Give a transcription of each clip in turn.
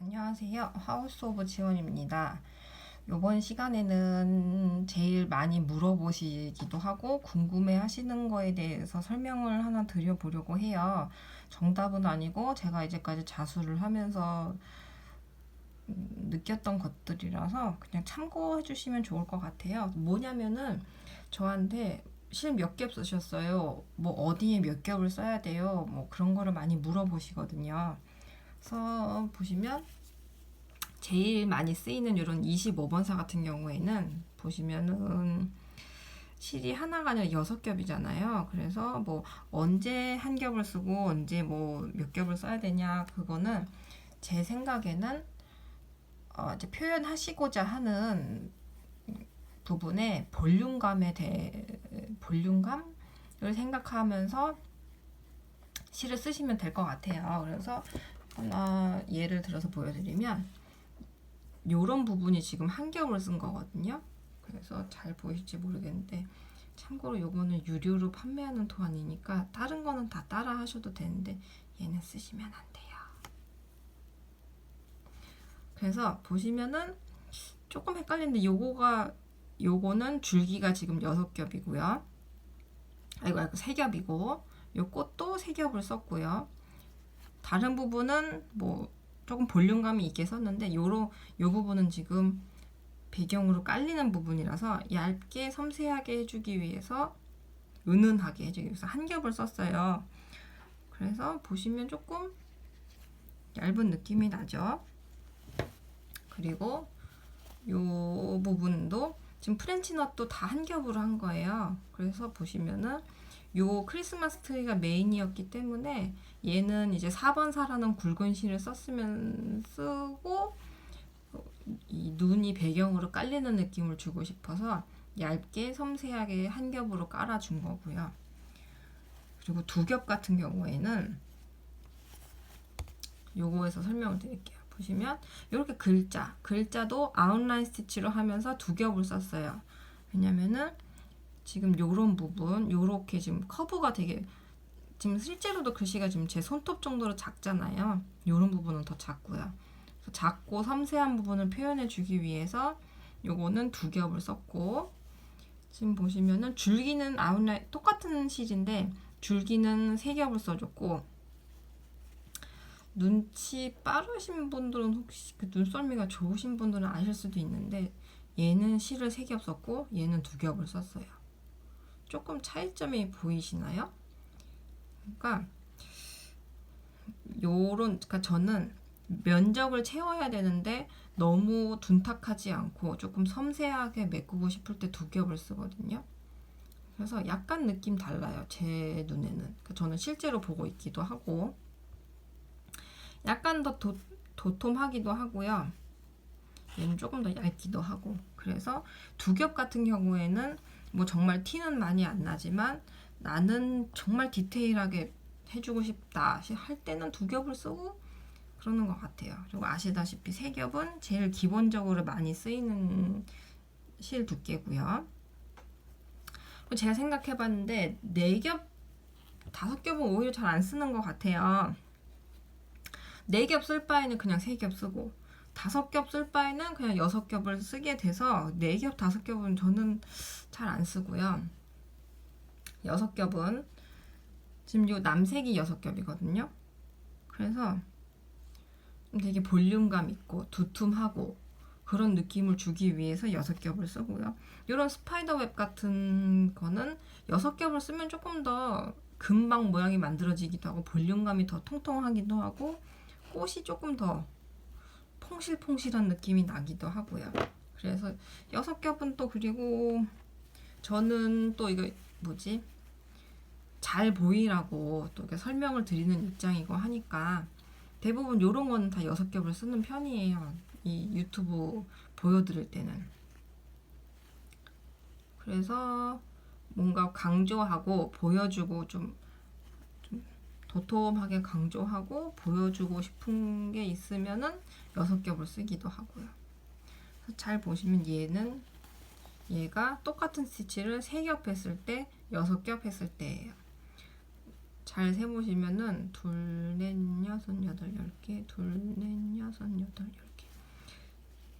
안녕하세요. 하우스 오브 지원입니다. 이번 시간에는 제일 많이 물어보시기도 하고 궁금해 하시는 거에 대해서 설명을 하나 드려보려고 해요. 정답은 아니고 제가 이제까지 자수를 하면서 음, 느꼈던 것들이라서 그냥 참고해 주시면 좋을 것 같아요. 뭐냐면은 저한테 실 몇 겹 쓰셨어요? 뭐 어디에 몇 겹을 써야 돼요? 뭐 그런 거를 많이 물어보시거든요. 그래서 보시면 제일 많이 쓰이는 이런 25번사 같은 경우에는 보시면은 실이 하나가 아니라 여섯 겹이잖아요. 그래서 뭐 언제 한 겹을 쓰고 언제 뭐 몇 겹을 써야 되냐 그거는 제 생각에는 어 이제 표현하시고자 하는 부분의 볼륨감에 대해 볼륨감을 생각하면서 실을 쓰시면 될 것 같아요. 그래서 하나 예를 들어서 보여드리면 요런 부분이 지금 한 겹을 쓴 거거든요. 그래서 잘 보이실지 모르겠는데 참고로 요거는 유료로 판매하는 도안이니까 다른 거는 다 따라 하셔도 되는데 얘는 쓰시면 안 돼요. 그래서 보시면은 조금 헷갈리는데 요거가 요거는 줄기가 지금 여섯 겹이고요. 아이고 아이고 세 겹이고 요 꽃도 세 겹을 썼고요. 다른 부분은 뭐 조금 볼륨감이 있게 썼는데 요로 요 부분은 지금 배경으로 깔리는 부분이라서 얇게 섬세하게 해주기 위해서 은은하게 해주기 위해서 한 겹을 썼어요. 그래서 보시면 조금 얇은 느낌이 나죠. 그리고 요 부분도 지금 프렌치넛도 다 한 겹으로 한 거예요. 그래서 보시면은 요 크리스마스 트리가 메인이었기 때문에 얘는 이제 4번 사라는 굵은 실을 썼으면 쓰고 이 눈이 배경으로 깔리는 느낌을 주고 싶어서 얇게 섬세하게 한 겹으로 깔아준 거고요. 그리고 두 겹 같은 경우에는 요거에서 설명을 드릴게요. 보시면 이렇게 글자, 글자도 아웃라인 스티치로 하면서 두 겹을 썼어요. 왜냐면은 지금 요런 부분, 요렇게 지금 커브가 되게 지금 실제로도 글씨가 지금 제 손톱 정도로 작잖아요. 요런 부분은 더 작고요. 작고 섬세한 부분을 표현해 주기 위해서 요거는 두 겹을 썼고 지금 보시면은 줄기는 아웃라인 똑같은 실인데 줄기는 세 겹을 써줬고 눈치 빠르신 분들은 혹시 그 눈썰미가 좋으신 분들은 아실 수도 있는데 얘는 실을 세겹 썼고 얘는 두 겹을 썼어요. 조금 차이점이 보이시나요? 그러니까 요런 그러니까 저는 면적을 채워야 되는데 너무 둔탁하지 않고 조금 섬세하게 메꾸고 싶을 때 두 겹을 쓰거든요. 그래서 약간 느낌 달라요. 제 눈에는. 그러니까 저는 실제로 보고 있기도 하고 약간 더 도, 도톰하기도 하고요. 얘는 조금 더 얇기도 하고 그래서 두 겹 같은 경우에는 뭐 정말 티는 많이 안 나지만 나는 정말 디테일하게 해주고 싶다 할 때는 두 겹을 쓰고 그러는 것 같아요. 그리고 아시다시피 세 겹은 제일 기본적으로 많이 쓰이는 실 두께고요. 제가 생각해봤는데 네 겹, 다섯 겹은 오히려 잘 안 쓰는 것 같아요. 네 겹 쓸 바에는 그냥 세 겹 쓰고 다섯 겹 쓸 바에는 그냥 여섯 겹을 쓰게 돼서 네 겹, 다섯 겹은 저는 잘 안 쓰고요. 여섯 겹은 지금 이 남색이 여섯 겹이거든요. 그래서 되게 볼륨감 있고 두툼하고 그런 느낌을 주기 위해서 여섯 겹을 쓰고요. 이런 스파이더 웹 같은 거는 여섯 겹을 쓰면 조금 더 금방 모양이 만들어지기도 하고 볼륨감이 더 통통하기도 하고 꽃이 조금 더 퐁실퐁실한 느낌이 나기도 하고요. 그래서 여섯 겹은 또 그리고 저는 또 이거 뭐지 잘 보이라고 또 이렇게 설명을 드리는 입장이고 하니까 대부분 이런 거는 다 여섯 겹을 쓰는 편이에요. 이 유튜브 보여드릴 때는. 그래서 뭔가 강조하고 보여주고 좀, 좀 도톰하게 강조하고 보여주고 싶은 게 있으면은 여섯 겹을 쓰기도 하고요. 잘 보시면 얘는 얘가 똑같은 스티치를 세 겹 했을 때 여섯 겹 했을 때예요. 잘 세보시면은 둘, 넷, 여섯, 여덟, 열 개, 둘, 넷, 여섯, 여덟, 열 개.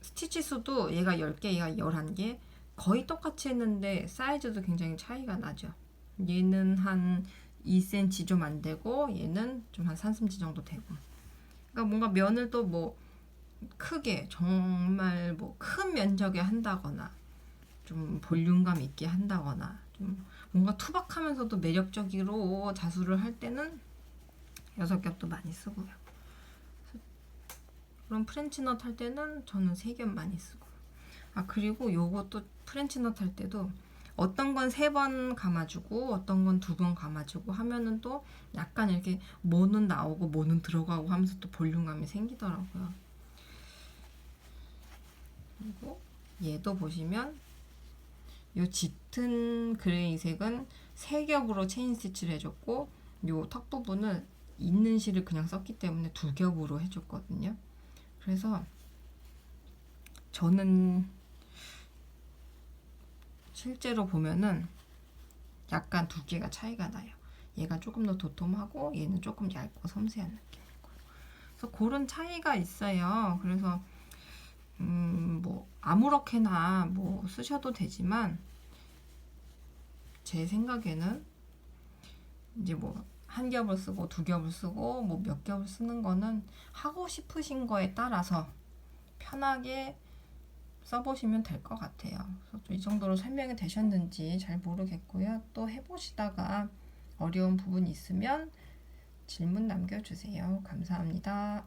스티치 수도 얘가 10개, 얘가 11개. 거의 똑같이 했는데 사이즈도 굉장히 차이가 나죠. 얘는 한 2cm 좀 안 되고 얘는 좀 한 3cm 정도 되고. 그러니까 뭔가 면을 또 뭐 크게 정말 뭐 큰 면적에 한다거나 좀 볼륨감 있게 한다거나 좀 뭔가 투박하면서도 매력적으로 자수를 할 때는 여섯 겹도 많이 쓰고요. 그럼 프렌치넛 할 때는 저는 세 겹 많이 쓰고. 아 그리고 요것도 프렌치넛 할 때도 어떤 건 세 번 감아주고 어떤 건 두 번 감아주고 하면은 또 약간 이렇게 뭐는 나오고 뭐는 들어가고 하면서 또 볼륨감이 생기더라고요. 그리고 얘도 보시면 요 짙은 그레이색은 세 겹으로 체인 스티치를 해줬고 요 턱 부분은 있는 실을 그냥 썼기 때문에 두 겹으로 해줬거든요. 그래서 저는 실제로 보면은 약간 두께가 차이가 나요. 얘가 조금 더 도톰하고 얘는 조금 얇고 섬세한 느낌이고. 그래서 그런 차이가 있어요. 그래서 음, 뭐 아무렇게나 뭐 쓰셔도 되지만 제 생각에는 이제 뭐 한 겹을 쓰고 두 겹을 쓰고 뭐 몇 겹을 쓰는 거는 하고 싶으신 거에 따라서 편하게 써보시면 될 것 같아요. 또이 정도로 설명이 되셨는지 잘 모르겠고요. 또 해보시다가 어려운 부분이 있으면 질문 남겨주세요. 감사합니다.